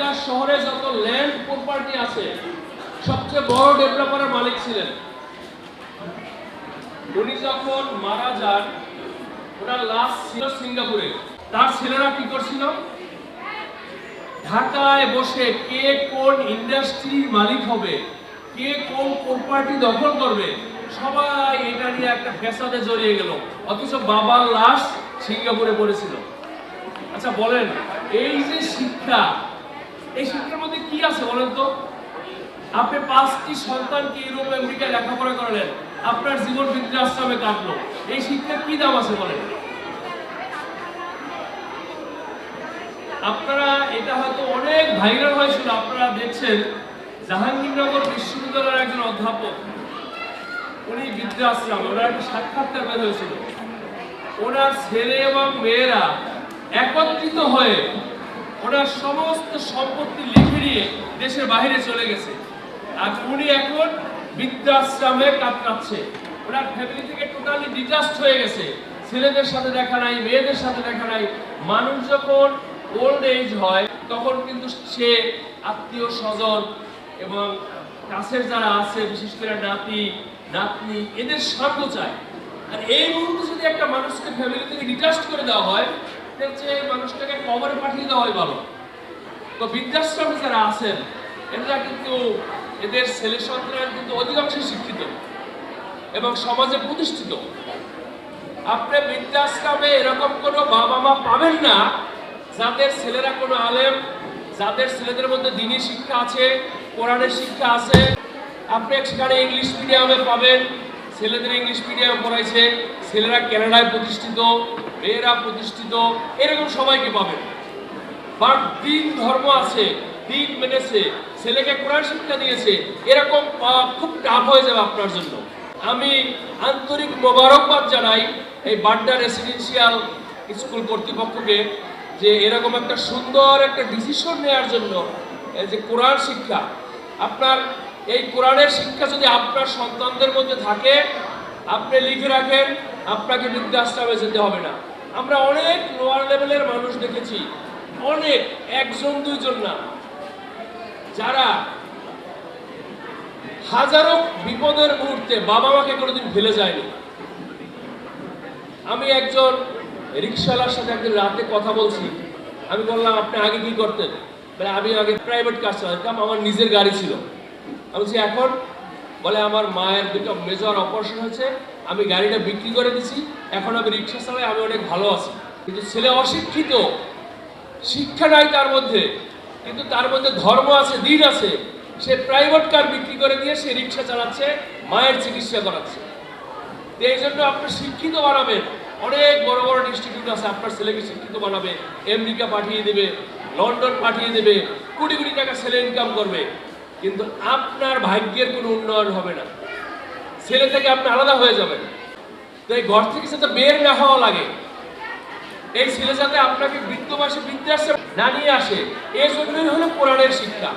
ঢাকা শহরে যত land property আছে, সবচেয়ে বড় ডেভেলপারের মালিক ছিলেন। উনি যখন মারা যান, ওনার লাশ ছিল সিঙ্গাপুরে। তার ছেলেরা কি করছিল? ঢাকায় বসে কে কোন ইন্ডাস্ট্রির মালিক হবে, কে কোন প্রপার্টি দখল করবে, সবাই এটা নিয়ে একটা ফ্যাসাদে জড়িয়ে গেল। অথচ বাবার লাশ সিঙ্গাপুরে পড়েছিল। আচ্ছা বলেন, এই যে শিক্ষা এই শিক্ষার মধ্যে কি আছে বলেন তো? আপনি পাঁচটি সন্তানকে ইউরোপ আমেরিকায় লেখাপড়া করালেন, আপনার জীবন বৃদ্ধাশ্রমে কাটলো। এই শিক্ষার কি দাম আছে বলেন? আপনারা, এটা হয়তো অনেক ভাইরাল হয়েছিল আপনারা দেখছেন জাহাঙ্গীরনগর বিশ্ববিদ্যালয়ের একজন অধ্যাপক, উনি বৃদ্ধাশ্রমে ওনার একটা সাক্ষাৎকার বের হয়েছিল। ওনার ছেলে এবং মেয়েরা একত্রিত হয়ে ওনার সমস্ত সম্পত্তি লিখে নিয়ে দেশের বাইরে চলে গেছে। আর উনি এখন বৃদ্ধাশ্রমে কাটাচ্ছে ওনার ফ্যামিলি থেকে টোটালি ডিটাচড হয়ে গেছে। ছেলেদের সাথে দেখা নাই, মেয়েদের সাথে দেখা নাই। মানুষ যখন ওল্ড এজ হয়, তখন কিন্তু সে আত্মীয় স্বজন এবং কাছের যারা আছে, বিশেষ করে নাতি, নাতনি, এদের স্বার্থ চায়। আর এই মুহূর্তে যদি একটা মানুষকে ফ্যামিলি থেকে ডিটাচড করে দেওয়া হয় হচ্ছে এই মানুষটাকে কবরে পাঠিয়ে দেওয়া হয় ভালো। তো বৃদ্ধাশ্রমে যারা আছেন, এরা কিন্তু এদের ছেলে সন্তান কিন্তু অধিকাংশ শিক্ষিত এবং সমাজে প্রতিষ্ঠিত। আপনি বৃদ্ধাশ্রমে এরকম কোনো বাবা মা পাবেন না, যাদের ছেলেরা কোনো আলেম, যাদের ছেলেদের মধ্যে দিনী শিক্ষা আছে, কোরআনের শিক্ষা আছে। আপনি সেখানে ইংলিশ মিডিয়ামে পাবেন, ছেলেদের ইংলিশ মিডিয়ামে পড়াইছে, ছেলেরা কানাডায় প্রতিষ্ঠিত মেয়েরা প্রতিষ্ঠিত, এরকম সবাইকে পাবেন বাট দিন ধর্ম আছে, দিন মেনেছে, ছেলেকে কোরআন শিক্ষা দিয়েছে, এরকম খুব টাফ হয়ে যাবে আপনার জন্য। আমি আন্তরিক মোবারকবাদ জানাই এই বাড্ডা রেসিডেন্সিয়াল স্কুল কর্তৃপক্ষকে যে এরকম একটা সুন্দর একটা ডিসিশন নেওয়ার জন্য, এই যে কোরআন শিক্ষা, আপনার এই কোরআনের শিক্ষা যদি আপনার সন্তানদের মধ্যে থাকে, আপনি লিখে রাখেন, আপনাকে বৃদ্ধাশ্রমে যেতে হবে না। আমরা অনেক লোয়ার লেভেলের মানুষ দেখেছি। অনেক, একজন, দুইজন না। যারা হাজারো বিপদের মুহূর্তে বাবা মাকে কোনোদিন ফেলে যায়নি। আমি একজন রিক্সাওয়ালার সাথে একদিন রাতে কথা বলছি। আমি বললাম, আপনি আগে কি করতেন? বলে, আমি আগে প্রাইভেট কাজ চালাতাম, আমার নিজের গাড়ি ছিল। আমি বলছি, এখন? বলে, আমার মায়ের দুটো মেজর অপারেশন হয়েছে। আমি গাড়িটা বিক্রি করে দিছি, এখন আমি রিক্সা চালাই, আমি অনেক ভালো আছি। কিন্তু ছেলে অশিক্ষিত, শিক্ষা নাই তার মধ্যে, কিন্তু তার মধ্যে ধর্ম আছে, দিন আছে। সে প্রাইভেট কার বিক্রি করে দিয়ে সে রিক্সা চালাচ্ছে, মায়ের চিকিৎসা করাচ্ছে। তো এই জন্য আপনি শিক্ষিত বানাবেন। অনেক বড় বড় ইনস্টিটিউট আছে, আপনার ছেলেকে শিক্ষিত বানাবে আমেরিকা পাঠিয়ে দেবে, লন্ডন পাঠিয়ে দেবে, কোটি কোটি টাকা ছেলে ইনকাম করবে। কিন্তু আপনার ভাগ্যের কোনো উন্নয়ন হবে না। ছেলে থেকে আপনি আলাদা হয়ে যাবেন। তো এই ঘর থেকে সাথে বের না হওয়া লাগে। এই ছেলে যাতে আপনাকে বৃদ্ধ বয়সে বৃদ্ধাশ্রম না নিয়ে আসে এই জন্যই হলো পুরাণের শিক্ষা।